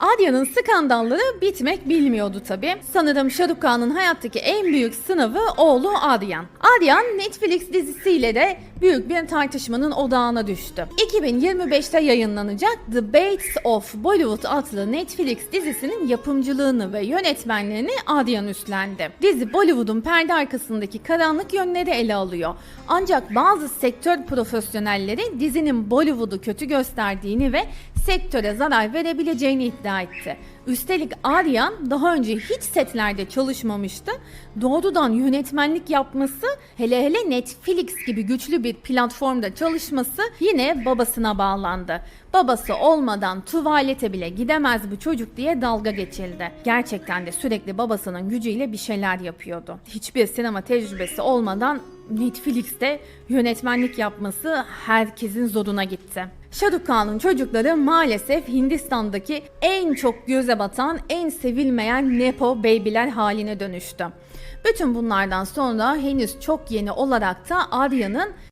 Adya'nın skandalları bitmek bilmiyordu tabi. Sanırım Şaruk Khan'ın hayattaki en büyük sınavı oğlu Adyan. Adyan Netflix dizisiyle de büyük bir tartışmanın odağına düştü. 2025'te yayınlanacak The Bates of Bollywood adlı Netflix dizisinin yapımcılığını ve yönetmenliğini Adyan üstlendi. Dizi Bollywood'un perde arkasındaki karanlık yönleri ele alıyor. Ancak bazı sektör profesyonelleri dizinin Bollywood'u kötü gösterdiğini ve sektöre zarar verebileceğini iddia etti. Üstelik Aryan daha önce hiç setlerde çalışmamıştı. Doğrudan yönetmenlik yapması, hele hele Netflix gibi güçlü bir platformda çalışması yine babasına bağlandı. Babası olmadan tuvalete bile gidemez bu çocuk diye dalga geçildi. Gerçekten de sürekli babasının gücüyle bir şeyler yapıyordu. Hiçbir sinema tecrübesi olmadan Netflix'te yönetmenlik yapması herkesin zoruna gitti. Khan'ın çocukları maalesef Hindistan'daki en çok göze batan, en sevilmeyen Nepo baby'ler haline dönüştü. Bütün bunlardan sonra henüz çok yeni olarak da Arya'nın